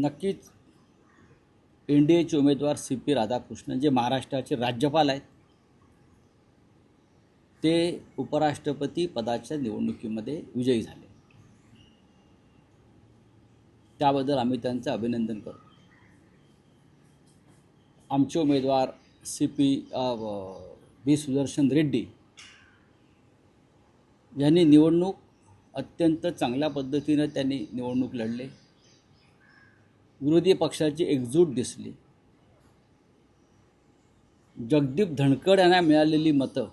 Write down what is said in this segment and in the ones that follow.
नक्कीच N D एचे उमेदवार C P Radhakrishnan जे महाराष्ट्राचे राज्यपाल आहेत ते उपराष्ट्रपती पदाच्या निवडणुकीमध्ये विजयी झाले. त्याबद्दल आम्ही त्यांचं अभिनंदन करतो. आमचे उमेदवार C P B Sudarshan Reddy यांनी निवडणूक अत्यंत चांगल्या पद्धतीनं त्यांनी निवडणूक लढले. विरोधी पक्षाची एकजूट दिसली. जगदीप धनकड यांना मिळालेली मतं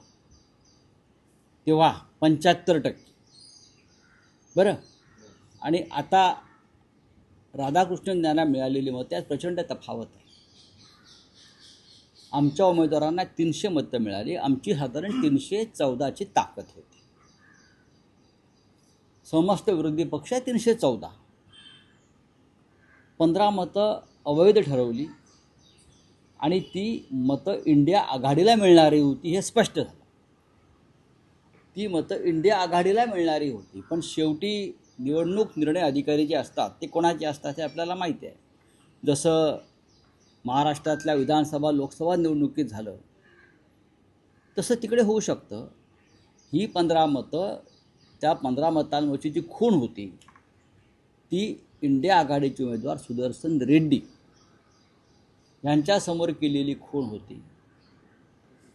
तेव्हा पंच्याहत्तर टक्के. बरं? आणि आता राधाकृष्णन यांना मिळालेली मतं त्यात प्रचंड तफावत आहे. आमच्या उमेदवारांना तीनशे मतं मिळाली आमची साधारण तीनशे चौदाची ताकद होती. समस्त विरोधी पक्ष तीनशे चौदा. पंधरा मतं अवैध ठरवली आणि ती मतं इंडिया आघाडीला मिळणारी होती हे स्पष्ट झालं. ती मतं इंडिया आघाडीला मिळणारी होती पण शेवटी निवडणूक निर्णय अधिकारी जे असतात ते कोणाचे असतात हे आपल्याला माहिती आहे. जसं महाराष्ट्रातल्या विधानसभा लोकसभा निवडणुकीत झालं तसं तिकडे होऊ शकतं. ही पंधरा मतं त्या पंधरा मतांवरची जी खूण होती ती इंडिया आघाडीचे उमेदवार सुदर्शन रेड्डी यांच्यासमोर केलेली खूण होती.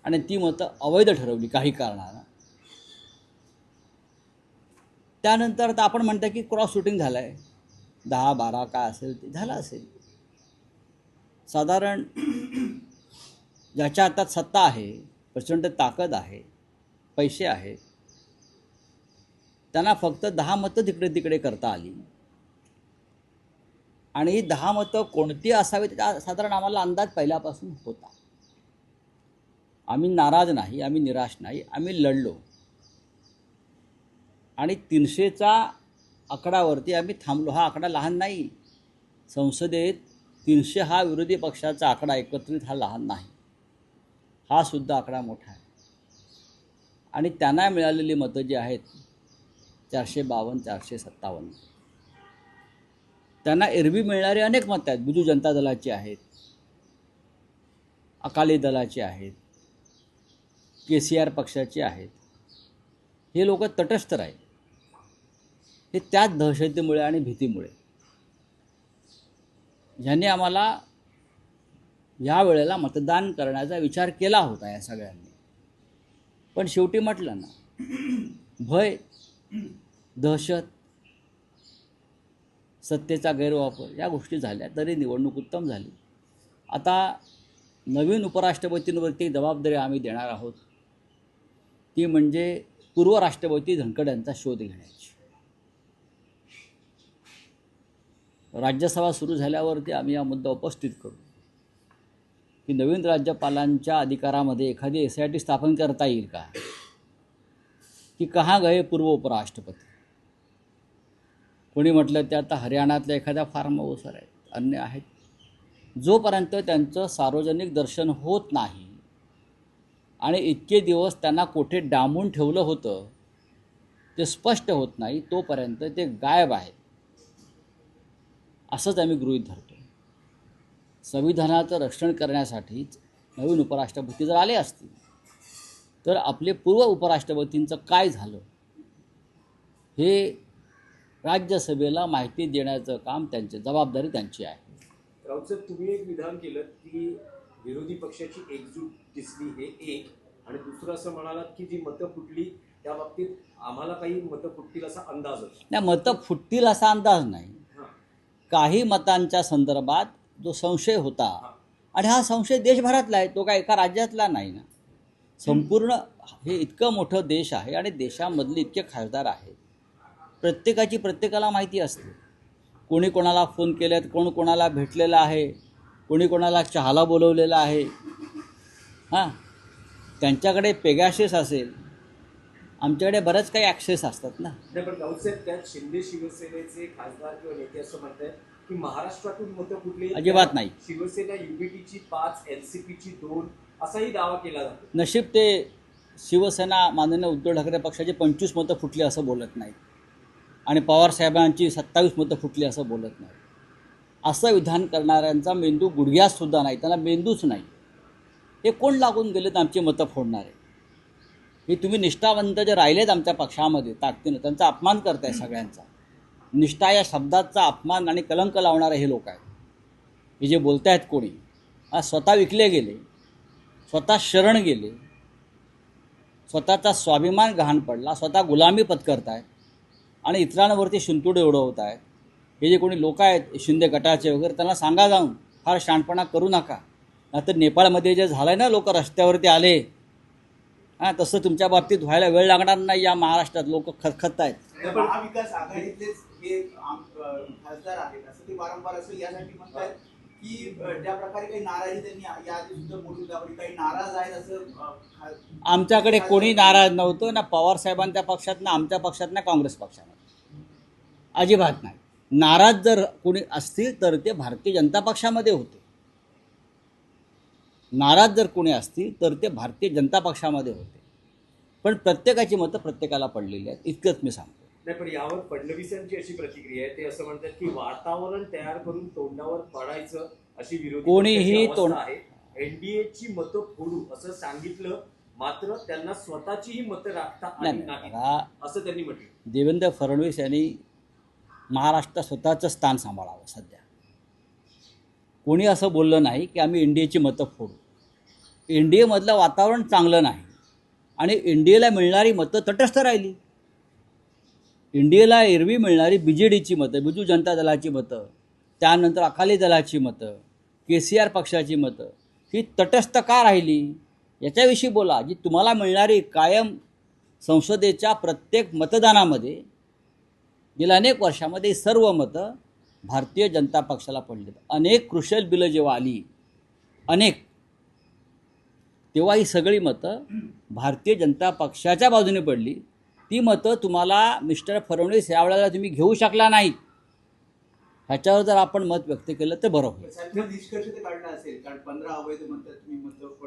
आणि ती मतं अवैध ठरवली काही कारणानं. त्यानंतर आता आपण म्हणतो की क्रॉस शूटिंग झालं आहे दहा बारा काय असेल ते झालं असेल. साधारण ज्याच्या हातात सत्ता आहे प्रचंड ताकद आहे पैसे आहेत त्यांना फक्त दहा मतं तिकडे तिकडे करता आली. आणि दहा मतं कोणती असावीत त्या साधारण आम्हाला अंदाज पहिल्यापासून होता. आम्ही नाराज नाही आम्ही निराश नाही आम्ही लढलो. आणि तीनशेचा आकडावरती आम्ही थांबलो. हा आकडा लहान नाही. संसदेत तीनशे हा विरोधी पक्षाचा आकडा एकत्रित हा लहान नाही. हा सुद्धा आकडा मोठा आहे. आणि त्यांना मिळालेली मतं जी आहेत चारशे बावन्न चारशे सत्तावन्न. त्यांना एरवी मिळणारी अनेक मतं आहेत. बिजू जनता दलाची आहेत. अकाली दलाचे आहेत. के सी आर पक्षाचे आहेत. हे लोक तटस्थ राहील. हे त्याच दहशतीमुळे आणि भीतीमुळे. ह्यांनी आम्हाला या वेळेला मतदान करण्याचा विचार केला होता या सगळ्यांनी. पण शेवटी म्हटलं ना भय दहशत सत्तेचा गैरवापर या गोष्टी झाल्या तरी निवडणूक उत्तम झाली. आता नवीन उपराष्ट्रपतींवरती जबाबदारी आम्ही देणार आहोत. ती म्हणजे पूर्व राष्ट्रपती धनखड यांचा शोध घेण्याची. राज्यसभा सुरू झाल्यावरती आम्ही हा मुद्दा उपस्थित करू. की नवीन राज्यपालांच्या अधिकारामध्ये एखादी एस आय टी स्थापन करता येईल का? की कहा गए पूर्व उपराष्ट्रपती? कोणी म्हटलं ते आता हरियाणातल्या एखाद्या फार्म हाऊसवर आहेत अन्य आहेत. जोपर्यंत त्यांचं सार्वजनिक दर्शन होत नाही आणि इतके दिवस त्यांना कोठे डांबून ठेवलं होतं ते स्पष्ट होत नाही तोपर्यंत ते गायब आहेत. असंच आम्ही गृहीत धरतो संविधानाचं रक्षण करण्यासाठीच नवीन उपराष्ट्रपती जर आले असतील तर आपले पूर्व उपराष्ट्रपतींचं काय झालं? हे राज्यसभेला माहिती देण्याचं काम त्यांचे जबाबदारी त्यांची आहे. राऊत तुम्ही एक विधान केलं की विरोधी पक्षाची एकजूट दिसली हे एक. आणि दुसरं असं म्हणालात की जी मतं फुटली त्या बाबतीत आम्हाला काही मतं फुटतील असा अंदाज नाही मतं फुटतील असा अंदाज नाही. काही मतांच्या संदर्भात जो संशय होता आणि हा संशय देशभरातला आहे तो काय एका राज्यातला नाही ना. संपूर्ण हे इतकं मोठं देश आहे आणि देशामधले इतके खासदार आहेत. प्रत्येकाची प्रत्येकाला माहिती असते. कोणी कोणाला फोन केलेत कोण कोणाला भेटलेलं आहे कोणी कोणाला चहाला बोलवलेलं आहे. हां? त्यांच्याकडे पेगॅशिस असेल आमच्याकडे बरेच काही ॲक्सेस असतात ना. पण त्यात शिंदे शिवसेनेचे खासदार किंवा नेते असं म्हणतात की महाराष्ट्रातून मतं फुटली अजिबात नाही. शिवसेना युबीटीची पाच एनसीपीची दोन असाही दावा केला जातो. नशीब ते शिवसेना माननीय उद्धव ठाकरे पक्षाची पंचवीस मतं फुटली असं बोलत नाहीत. आणि पवार साहेबांची सत्तावीस मतं फुटली असं बोलत नाही. असं विधान करणाऱ्यांचा मेंदू गुडघ्यासुद्धा नाही त्यांना मेंदूच नाही. हे कोण लागून गेलेत आमची मतं फोडणारे? हे तुम्ही निष्ठावंत जे राहिलेत आमच्या पक्षामध्ये ताकदीनं त्यांचा अपमान करताय सगळ्यांचा. निष्ठा या शब्दाचा अपमान आणि कलंक लावणारे हे लोक आहेत. हे जे बोलत आहेत कोणी आज स्वतः विकले गेले स्वतः शरण गेले स्वतःचा स्वाभिमान गहाण पडला स्वतः गुलामी पत्करतायत. आणि इतरांवरती शिंतुडे उडवत आहेत. हे जे कोणी लोक आहेत शिंदे गटाचे वगैरे त्यांना सांगा जाऊन फार शहाणपणा करू नका. नाहीतर नेपाळमध्ये जे झालं ना लोक रस्त्यावरती आले. हां तसं तुमच्या बाबतीत व्हायला वेळ लागणार नाही या महाराष्ट्रात लोक खतखत आहेत. महाविकास आघाडीतलेच हे खासदार आहेत असं ते वारंवार असं यासाठी म्हणतात की ज्या प्रकारे काही नाराजी त्यांनी याआधी सुद्धा मोडून दाखवली. काही नाराज आहेत असं आमच्याकडे कोणी नाराज नव्हतं ना पवार साहेबांच्या पक्षात ना आमच्या पक्षात ना काँग्रेस पक्षात. अजिबात नाही. नाराज जर कोणी असतील तर ते भारतीय जनता पक्षामध्ये होते. नाराज जर कोणी असतील तर ते भारतीय जनता पक्षामध्ये होते. पण प्रत्येकाची मतं प्रत्येकाला पडलेली आहेत इतकंच मी सांगतो. नाही पण यावर फडणवीसांची अशी प्रतिक्रिया आहे ते असं म्हणतात की वातावरण तयार करून तोंडावर पडायचं अशी विरोधी कोणीही तोंड- आहे. एनडीएची मतं फोडू असं सांगितलं मात्र त्यांना स्वतःचीही मतं राखता आली नाही असं त्यांनी म्हटलं. देवेंद्र फडणवीस यांनी महाराष्ट्रात स्वतःचं स्थान सांभाळावं सध्या. कोणी असं बोललं नाही की आम्ही इंडियाची मतं फोडू. इंडियामधलं वातावरण चांगलं नाही आणि इंडियाला मिळणारी मतं तटस्थ राहिली. इंडियाला एरवी मिळणारी बी जे डीची मतं बिजू जनता दलाची मतं त्यानंतर अकाली दलाची मतं के सी आर पक्षाची मतं ही तटस्थ का राहिली. याच्याविषयी बोला जी तुम्हाला मिळणारी कायम संसदेच्या प्रत्येक मतदानामध्ये गेल्या अनेक वर्षामध्ये सर्व मतं भारतीय जनता पक्षाला पडलीत. अनेक कृशल बिलं जेव्हा आली अनेक तेव्हा ही सगळी मतं भारतीय जनता पक्षाच्या बाजूने पडली. ती मतं तुम्हाला मिस्टर फडणवीस यावेळेला तुम्ही घेऊ शकला नाहीत ह्याच्यावर जर आपण मत व्यक्त केलं तर बरं होईल. ते.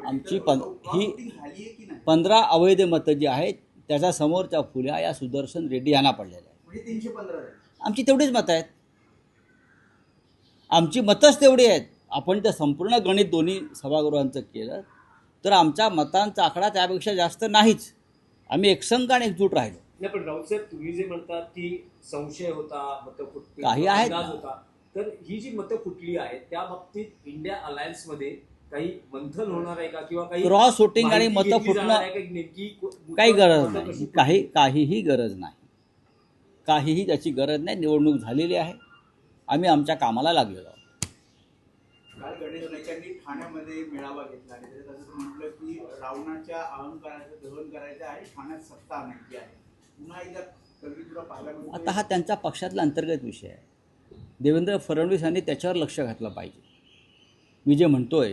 आमची पं- ही- पंधरा अवैध मतं जी आहेत त्याच्या समोरच्या फुल्या या सुदर्शन रेड्डी यांना पडलेल्या आहेत. म्हणजे. आमची तेवढीच मतं आहेत. आमची मतंच तेवढी आहेत. आपण जर संपूर्ण गणित दोन्ही सभागृहांचं केलं तर आमच्या मतांचा आकडा त्यापेक्षा जास्त नाहीच. आम्ही एकसंघ आणि एकजूट राहिलो. नाही पण राऊत साहेब तुम्ही जे म्हणतात की संशय होता मतं फुटली काही आहेत ना. होता तर ही जी मतं फुटली आहेत त्या बाबतीत इंडिया अलायन्समध्ये काही मंथन होणार आहे का? किंवा काही क्रॉस वोटिंग आणि माहिती मतं घेतली फुटणं आहे का? नेमकी को- काही गरज मतं नाही. कशी? काही काहीही गरज नाही. काहीही त्याची गरज नाही. निवडणूक झालेली आहे. आम्ही आमच्या कामाला लागलेलो आहोत. काल गणेश नाईकांनी ठाण्यामध्ये मेळावा घेतला आणि त्याच्यात असं म्हटलं की रावणाच्या अहंकाराचं दहन करायचं आहे ठाण्यात सत्ता आणायची आहे. पुन्हा एकदा आता हा त्यांचा पक्षातला अंतर्गत विषय आहे. देवेंद्र फडणवीस यांनी त्याच्यावर लक्ष घातलं पाहिजे. मी जे म्हणतोय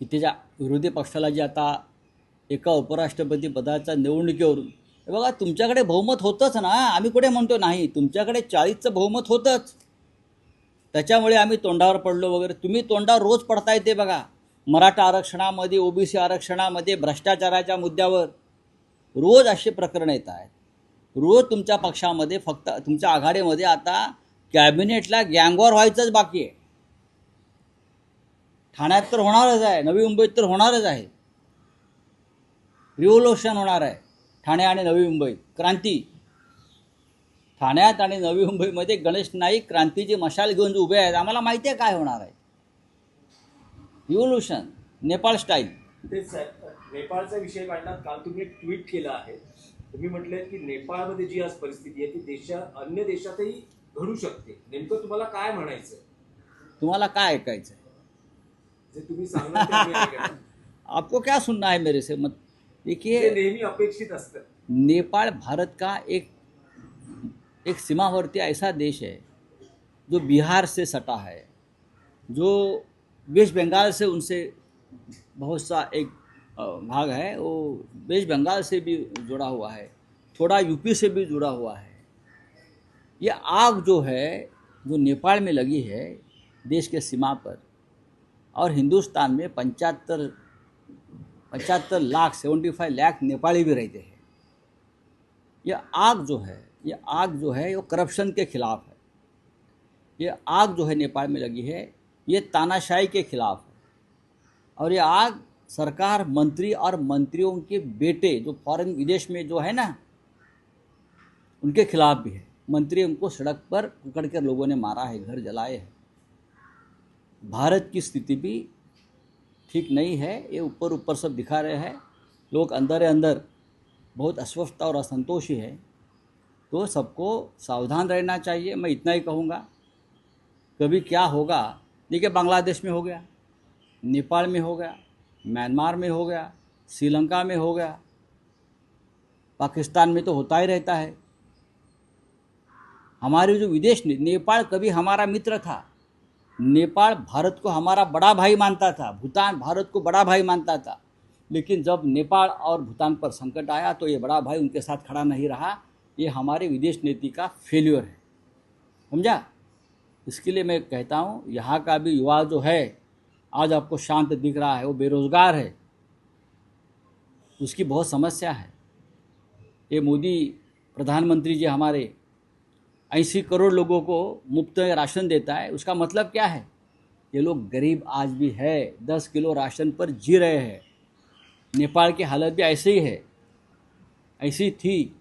की त्याच्या विरोधी पक्षाला जे आता एका उपराष्ट्रपती पदाच्या निवडणुकीवरून बघा तुमच्याकडे बहुमत होतंच ना. आम्ही कुठे म्हणतो नाही तुमच्याकडे चाळीसचं बहुमत होतंच. त्याच्यामुळे आम्ही तोंडावर पडलो वगैरे. तुम्ही तोंडावर रोज पडताय ते बघा. मराठा आरक्षणामध्ये ओबीसी आरक्षणामध्ये भ्रष्टाचाराच्या मुद्द्यावर रोज असे प्रकरण येत आहेत. रोज तुमच्या पक्षामध्ये फक्त तुमच्या आघाडीमध्ये आता कॅबिनेटला गँगवॉर व्हायचंच बाकी आहे. ठाण्यात तर होणारच आहे नवी मुंबईत तर होणारच आहे. रिव्होल्युशन होणार आहे ठाणे आणि नवी मुंबईत क्रांती. ठाण्यात आणि नवी मुंबईमध्ये गणेश नाईक क्रांतीची मशाल घेऊन उभे आहेत. आम्हाला माहिती आहे काय होणार आहे. रिव्होल्युशन नेपाळ स्टाईल तेच साहेब, नेपाळचा विषय काढला काल तुम्ही एक ट्विट केलं आहे. तुम्ही म्हटले की नेपाळमध्ये जी आज परिस्थिती आहे ती देशा अन्य देशातही घडू शकते. नेमकं तुम्हाला काय म्हणायचं तुम्हाला काय ऐकायचं जे तुम्ही सांगणार. आपको क्या सुनना है मेरे से? मत देखिए नेहमी अपेक्षित असतं. नेपाल भारत का एक एक सीमावर्ती ऐसा देश है जो बिहार से सटा है जो वेस्ट बंगाल से उनसे बहुत सा एक भाग है। वो वेस्ट बंगाल से भी जुड़ा हुआ है, थोड़ा यूपी से भी जुड़ा हुआ है। ये आग जो है, जो नेपाल में लगी है, देश के सीमा पर, और हिंदुस्तान में पंचहत्तर, पचहत्तर लाख सेवेंटी फाइव लाख नेपाली भी रहते हैं। ये आग जो है, ये आग जो है, वो करप्शन के खिलाफ है। ये आग जो है नेपाल में लगी है ये तानाशाही के खिलाफ है। और ये आग सरकार मंत्री और मंत्रियों के बेटे जो फॉरेन विदेश में जो है ना, उनके खिलाफ भी है। मंत्री उनको सड़क पर पकड़ कर लोगों ने मारा है, घर जलाए हैं। भारत की स्थिति भी ठीक नहीं है, ये ऊपर ऊपर सब दिखा रहे हैं। लोग अंदर अंदर, बहुत अस्वस्थ और असंतोषी है। तो सबको सावधान रहना चाहिए, मैं इतना ही कहूँगा। कभी क्या होगा देखिए, बांग्लादेश में हो गया, नेपाल में हो गया, म्यांमार में हो गया, श्रीलंका में हो गया, पाकिस्तान में तो होता ही रहता है। हमारे जो विदेश ने, नेपाल कभी हमारा मित्र था। नेपाल भारत को हमारा बड़ा भाई मानता था, भूटान भारत को बड़ा भाई मानता था। लेकिन जब नेपाल और भूटान पर संकट आया तो ये बड़ा भाई उनके साथ खड़ा नहीं रहा। ये हमारे विदेश नीति का फेल्योर है। समझा? इसके लिए मैं कहता हूँ, यहाँ का भी युवा जो है, आज आपको शांत दिख रहा है, वो बेरोज़गार है। उसकी बहुत समस्या है। ये मोदी प्रधानमंत्री जी हमारे ऐसी करोड़ लोगों को मुफ़्त राशन देता है, उसका मतलब क्या है? ये लोग गरीब आज भी है, दस किलो राशन पर जी रहे हैं। नेपाल की हालत भी ऐसे ही है, ऐसी थी।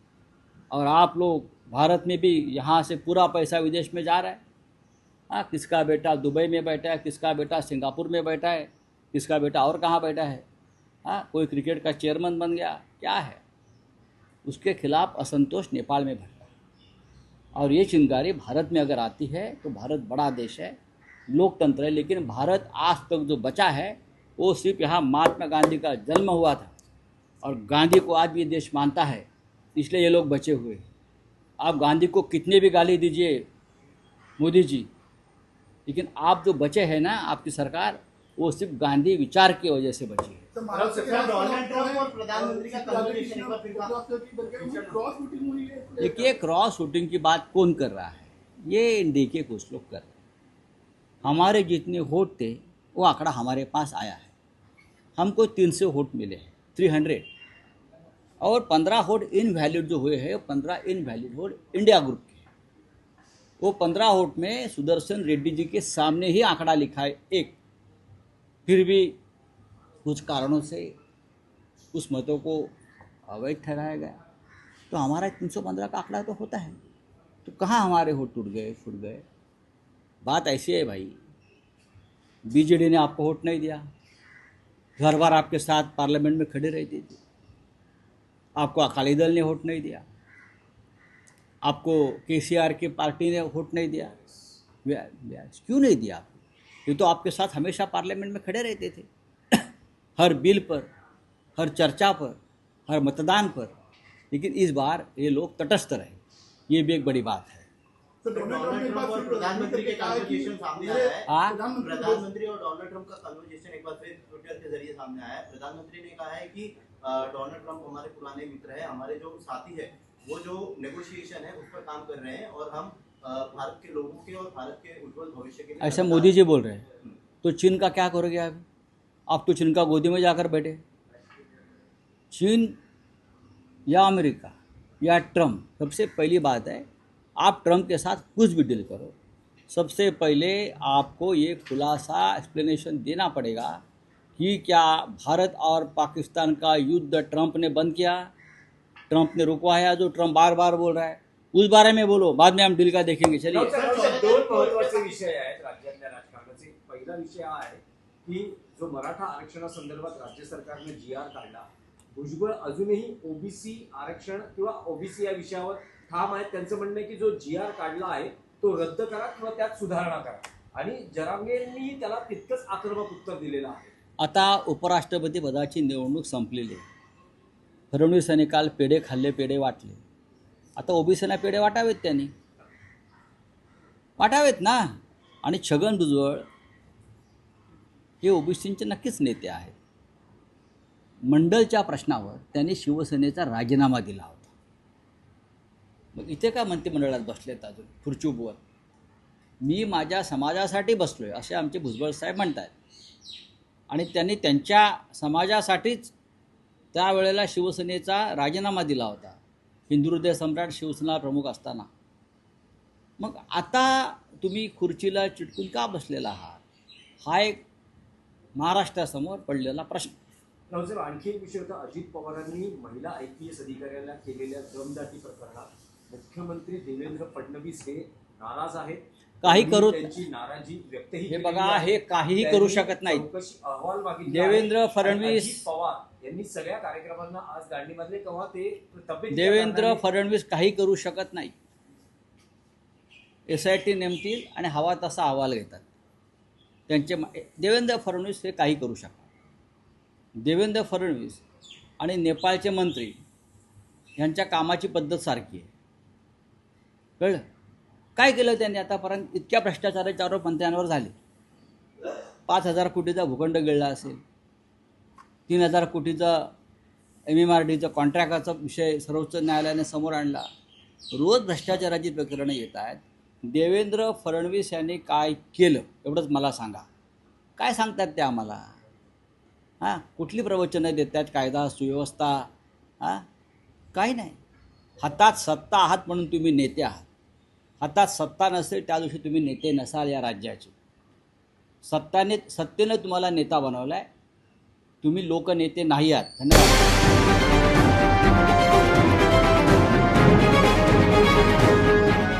और आप लोग भारत में भी यहाँ से पूरा पैसा विदेश में जा रहा है। हाँ किसका बेटा दुबई में बैठा है, किसका बेटा सिंगापुर में बैठा है, किसका बेटा और कहाँ बैठा है? हाँ कोई क्रिकेट का चेयरमैन बन गया, क्या है? उसके खिलाफ असंतोष नेपाल में भर रहा है। और ये चिंगारी भारत में अगर आती है तो भारत बड़ा देश है, लोकतंत्र है, लेकिन भारत आज तक जो बचा है, वो सिर्फ़ यहाँ महात्मा गांधी का जन्म हुआ था। और गांधी को आज भी ये देश मानता है, इसलिए ये लोग बचे हुए आप गांधी को कितने भी गाली दीजिए, मोदी जी लेकिन आप जो बचे हैं ना आपकी सरकार वो सिर्फ़ गांधी विचार की वजह से बची है। तो के का हुई है। देखिए क्रॉस वोटिंग की बात कौन कर रहा है? ये देखिए कुछ लोग कर रहे हैं। हमारे जितने वोट थे वो आंकड़ा हमारे पास आया है। हमको तीन सौ वोट मिले हैं थ्री हंड्रेड और पंद्रह वोट इनवैलिड जो हुए हैं पंद्रह इनवैलिड वोट इंडिया ग्रुप के। वो पंद्रह वोट में सुदर्शन रेड्डी जी के सामने ही आंकड़ा लिखा है, एक। फिर भी कुछ कारणों से उस मतों को अवैध ठहराया गया। तो हमारा तीन सौ पंद्रह का आंकड़ा तो होता है। तो कहाँ हमारे वोट टूट गए, फूट गए? बात ऐसी है भाई। बीजेडी ने आपको वोट नहीं दिया। घर बार आपके साथ पार्लियामेंट में खड़े रहती थी आपको अकाली दल ने वोट नहीं दिया। आपको केसीआर की पार्टी ने वोट नहीं दिया। क्यों नहीं दिया आपको? ये तो आपके साथ हमेशा पार्लियामेंट में खड़े रहते थे। हर बिल पर हर चर्चा पर हर मतदान पर। लेकिन इस बार ये लोग तटस्थ रहे। ये भी एक बड़ी बात है। तो प्रधानमंत्री के कहा कि conversation सामने आया हाँ? प्रधानमंत्री और डोनाल्ड ट्रंप का कन्वर्सेशन एक बार फिर ट्विटर के ज़रिए सामने आया है। प्रधानमंत्री ने कहा है कि डोनाल्ड ट्रंप हमारे पुराने मित्र है हमारे जो साथी है वो जो नेगोशिएशन है उस पर काम कर रहे हैं और हम भारत के लोगों के और भारत के उज्जवल भविष्य के लिए ऐसा मोदी जी बोल रहे हैं। तो चीन का क्या करोगे आप? आप तो चीन का गोदी में जाकर बैठे। चीन या अमेरिका या ट्रंप सबसे पहली बात है आप ट्रंप के साथ कुछ भी डील करो। सबसे पहले आपको ये खुलासा एक्सप्लेनेशन देना पड़ेगा कि क्या भारत और पाकिस्तान का युद्ध ट्रंप ने बंद किया ट्रम्प ने रुकवाया जो ट्रम्प बार बार बोल रहा है। उस बारे में बोलो बाद में हम डील का देखेंगे चलिए। दोन महत्त्वाचे विषय आहेत राज्यातल्या राजकारणाचे. पहिला विषय हा आहे की जो मराठा आरक्षणासंदर्भात राज्य सरकारने जी आर काढला. भुजबळ अजूनही ओबीसी आरक्षण किंवा ओबीसी या विषयावर ठाम आहेत. त्यांचं म्हणणं आहे की जो जी आर काढला आहे तो रद्द करा किंवा त्यात सुधारणा करा. आणि जरांगेंनी त्याला तितकंच आक्रमक उत्तर दिलेलं आहे. आता उपराष्ट्रपती पदाची निवडणूक संपलेली आहे. फडणवीस काल पेढे खाल्ले पेढे वाटले. आता ओबीसीना पेढे वाटावेत त्यांनी. वाटावेत ना? आणि छगन भुजबळ हे ओबीसींचे नक्कीच नेते आहेत. मंडलच्या प्रश्नावर त्यांनी शिवसेनेचा राजीनामा दिला होता. मग इथे का मंत्रिमंडळात बसलेत अजून? खुर्चूबवर मी माझ्या समाजासाठी बसलो आहे असे आमचे भुजबळ साहेब म्हणतात आणि त्यांनी त्यांच्या समाजासाठीच त्यावेळेला शिवसेनेचा राजीनामा दिला होता. हिंदू हृदय सम्राट शिवसेना प्रमुख असताना. मग आता तुम्ही खुर्चीला चिटकून का बसलेला आहात? हा एक महाराष्ट्रासमोर पडलेला प्रश्न. रावसाहेब आणखी एक विषय होता. अजित पवारांनी महिला आय पी एस अधिकाऱ्याला केलेल्या दमदाटी प्रकरणात मुख्यमंत्री देवेंद्र फडणवीस हे नाराज आहेत. काही करू- त्यांची नाराजी व्यक्तही हे बघा. हे काहीही करू शकत. चौकशी अहवाल मागितला देवेंद्र फडणवीस- पवार यांनी सगळ्या कार्यक्रमांना आज गांडी बांधले तेव्हा ते देवेंद्र फडणवीस काही करू शकत नाही. एस आय टी नेमतील आणि हवा तसा अहवाल घेतात. त्यांचे देवेंद्र फडणवीस हे काही करू शकतात देवेंद्र फडणवीस आणि नेपाळचे मंत्री यांच्या कामाची पद्धत सारखी आहे. कळलं? काय केलं त्यांनी आतापर्यंत? इतक्या भ्रष्टाचाराचे आरोप मंत्र्यांवर झाले. पाच हजार कोटीचा भूखंड गिळला असेल. तीन हजार कोटीचा एम एम आर डीचा कॉन्ट्रॅक्टाचा विषय सर्वोच्च न्यायालयाने समोर आणला. रोज भ्रष्टाचाराची प्रकरणं येत आहेत. देवेंद्र फडणवीस यांनी काय केलं एवढंच मला सांगा. काय सांगतात ते आम्हाला? हां? कुठली प्रवचनं देतात? कायदा सुव्यवस्था? हां? काही नाही. हातात सत्ता आहात म्हणून तुम्ही नेते आहात. हातात सत्ता नसेल त्या दिवशी तुम्ही नेते नसाल या राज्याचे. सत्ताने सत्तेनं तुम्हाला नेता बनवला आहे तुम्ही लोकनेते नाही आहात. धन्यवाद.